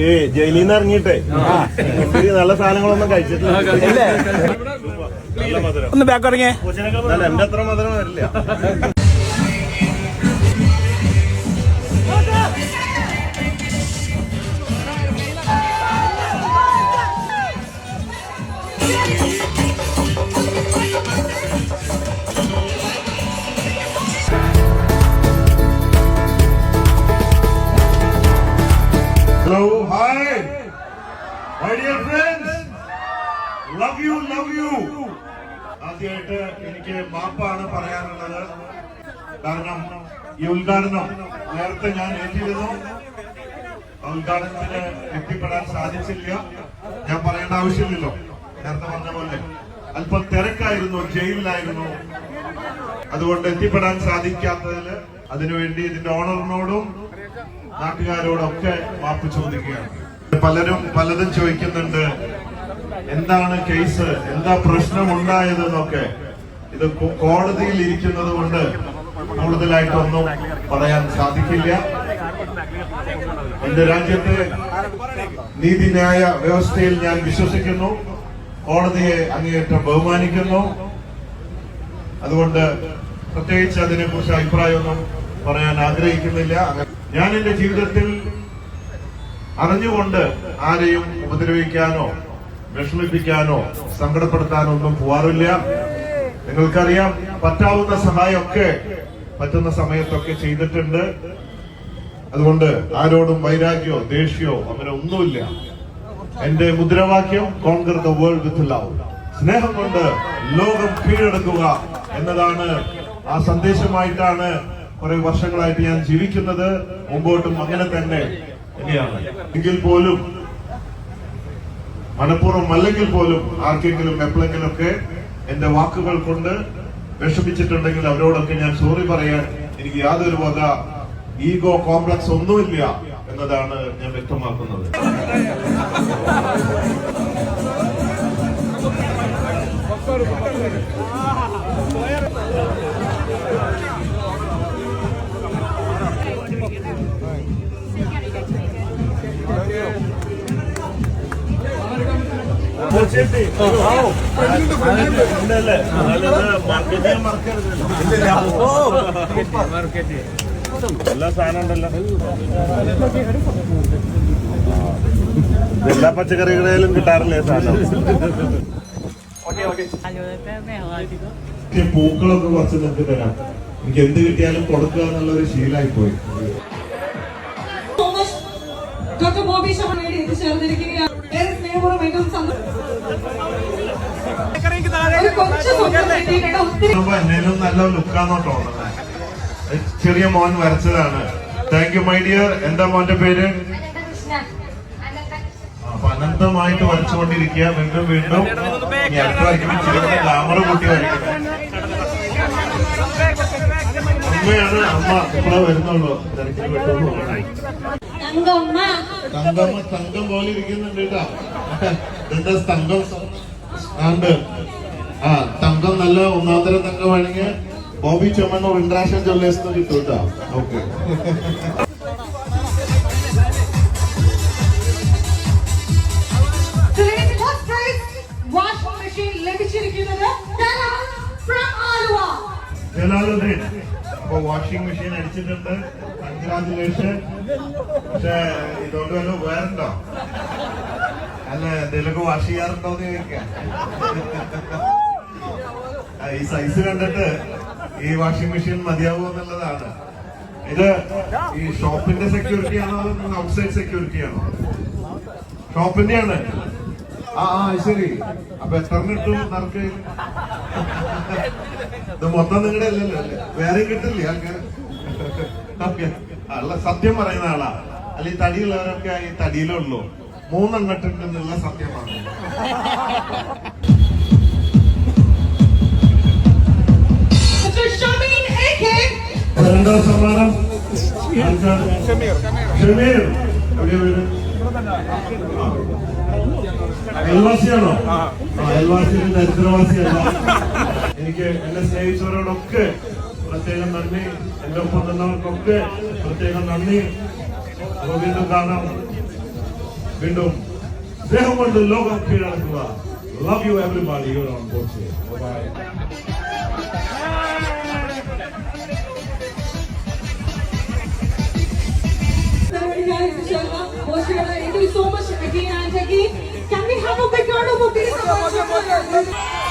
ഈ ജയിലിൽ നിന്ന് ഇറങ്ങിയിട്ടേ നല്ല സാധനങ്ങളൊന്നും കഴിച്ചിട്ടില്ല. ഒന്ന് ബാക്ക് ഇറങ്ങിയേ. എന്റെ അത്ര മധുരം വരില്ല. Dear friends. Love you, love you. ആദ്യമായിട്ട് എനിക്ക് മാപ്പാണ് പറയാനുള്ളത്. കാരണം ഈ ഉദ്ഘാടനം നേരത്തെ ഞാൻ എത്തിയിരുന്നു ഉദ്ഘാടനത്തിന് എത്തിപ്പെടാൻ സാധിച്ചില്ല. ഞാൻ പറയേണ്ട ആവശ്യമില്ലല്ലോ. നേരത്തെ പറഞ്ഞ പോലെ അല്പം തിരക്കായിരുന്നു ജയിലിലായിരുന്നു. അതുകൊണ്ട് എത്തിപ്പെടാൻ സാധിക്കാത്തതിൽ അതിനുവേണ്ടി ഇതിന്റെ ഓണറിനോടും നാട്ടുകാരോടൊക്കെ മാപ്പ് ചോദിക്കുകയാണ്. പലരും പലതും ചോദിക്കുന്നുണ്ട്. എന്താണ് കേസ്? എന്താ പ്രശ്നം ഉണ്ടായതെന്നൊക്കെ ഇത് കോടതിയിൽ ഇരിക്കുന്നത് കൊണ്ട് കൂടുതലായിട്ടൊന്നും പറയാൻ സാധിക്കില്ല. എന്റെ രാജ്യത്തെ നീതിന്യായ വ്യവസ്ഥയിൽ ഞാൻ വിശ്വസിക്കുന്നു. കോടതിയെ അങ്ങേയറ്റം ബഹുമാനിക്കുന്നു. അതുകൊണ്ട് പ്രത്യേകിച്ച് അതിനെക്കുറിച്ച് അഭിപ്രായമൊന്നും പറയാൻ ആഗ്രഹിക്കുന്നില്ല. ഞാൻ എന്റെ ജീവിതത്തിൽ അറിഞ്ഞുകൊണ്ട് ആരെയും ഉപദ്രവിക്കാനോ വിഷമിപ്പിക്കാനോ സങ്കടപ്പെടുത്താനോ ഒന്നും പോവാറില്ല. നിങ്ങൾക്കറിയാം പറ്റാവുന്ന സഹായമൊക്കെ പറ്റുന്ന സമയത്തൊക്കെ ചെയ്തിട്ടുണ്ട്. അതുകൊണ്ട് ആരോടും വൈരാഗ്യോ ദേഷ്യോ അങ്ങനെ ഒന്നുമില്ല. എന്റെ മുദ്രാവാക്യം കോൺകർ വേൾഡ് വിത്ത് ലവ് സ്നേഹം കൊണ്ട് ലോകം കീഴടക്കുക എന്നതാണ് ആ സന്ദേശമായിട്ടാണ് കുറെ വർഷങ്ങളായിട്ട് ഞാൻ ജീവിക്കുന്നത്. മുമ്പോട്ടും അങ്ങനെ തന്നെ തന്നെയാണ്. എങ്കിൽ പോലും മനഃപൂർവം അല്ലെങ്കിൽ പോലും ആർക്കെങ്കിലും എപ്പോഴെങ്കിലും ഒക്കെ എന്റെ വാക്കുകൾ കൊണ്ട് വിഷമിച്ചിട്ടുണ്ടെങ്കിൽ അവരോടൊക്കെ ഞാൻ സോറി പറയാൻ എനിക്ക് യാതൊരു വക ഈഗോ കോംപ്ലക്സ് ഒന്നുമില്ല എന്നതാണ് ഞാൻ വ്യക്തമാക്കുന്നത്. Thank മാർക്കറ്റിംഗ് എല്ലാ സാധനം ഉണ്ടല്ലോ പച്ചക്കറികളിലും കിട്ടാറില്ലേ സാധനം പൂക്കളൊക്കെ കുറച്ച് നിങ്ങൾക്ക് തരാം എനിക്ക് എന്ത് കിട്ടിയാലും കൊടുക്കുക എന്നുള്ള ഒരു ശീലമായി പോയി ഡോക്ടർ എന്നേലും നല്ല ലുക്കാന്നോ തോന്നുന്നത് ചെറിയ മോൻ വരച്ചതാണ്. താങ്ക് യു മൈ ഡിയർ എന്താ മോന്റെ പേര്? അപ്പൊ അനന്തമായിട്ട് വരച്ചുകൊണ്ടിരിക്കുക. വീണ്ടും വീണ്ടും. ഗ്ലാമർ കൂട്ടി വരയ്ക്കുന്നത് അമ്മയാണ് അമ്മ. ഇപ്പോഴേ വരുന്നുള്ളൂ. തിരക്കിൽ പെട്ടു തങ്കമ്മ. തങ്കം തങ്കം പോലെ ഇരിക്കുന്നുണ്ട് കേട്ടോ. എന്താ തങ്കം ഉണ്ട് ആ തങ്കം നല്ല ഒന്നാം തരം തങ്കം വേണമെങ്കിൽ ബോബി ചുമന്നൂർ ഇന്റർനാഷണൽ ജ്വല്ലേഴ്സ് കിട്ടും കേട്ടോ ഓക്കെ. ജലാലുദ്ദീൻ അപ്പൊ വാഷിംഗ് മെഷീൻ അടിച്ചിട്ടുണ്ട്. കൺഗ്രാജുലേഷൻ പക്ഷെ ഇതുകൊണ്ട് വല്ല ഉപകാരമുണ്ടോ? അല്ല എന്തെങ്കിലുമൊക്കെ വാഷ് ചെയ്യാറുണ്ടോ എന്ന് ചോദിക്കാം. ഈ സൈസ് കണ്ടിട്ട് ഈ വാഷിംഗ് മെഷീൻ മതിയാവൂ എന്നുള്ളതാണ്. ഇത് ഈ ഷോപ്പിന്റെ സെക്യൂരിറ്റി ആണോ ഔട്ട്സൈഡ് സെക്യൂരിറ്റി ആണോ? ഷോപ്പിന്റെ ആണ് ആ ആ ശരി. അപ്പൊ എത്ര കിട്ടും നറുക്ക്? ഇത് മൊത്തം നിങ്ങളുടെ അല്ലല്ലോ അല്ലേ? വേറെ കിട്ടില്ലേ ആൾക്കാർ അല്ല സത്യം പറയുന്ന ആളാ. അല്ല ഈ തടിയുള്ളവരൊക്കെ ഈ തടിയിലുള്ളൂ മൂന്നെണ്ണട്ടുണ്ടെന്നുള്ള സത്യമാണ്. രണ്ടാം സമ്മാനം. ഷമീർ. അയൽവാസിയാണോ? അയൽവാസിയുടെ ദരിദ്രവാസിയല്ല. എനിക്ക് എന്നെ സ്നേഹിച്ചവരോടൊക്കെ പ്രത്യേകം നന്ദി. എന്റെ ഒപ്പം നിന്നവർക്കൊക്കെ പ്രത്യേകം നന്ദി. ഗോവിന്ദം വീണ്ടും കാണാം. വീണ്ടും സ്നേഹം കൊണ്ട് ലോകം കീഴടക്കുക love you everybody you on board bye Everybody guys, inshallah. Moshira, thank you so much again and again. Can we have a big round of applause?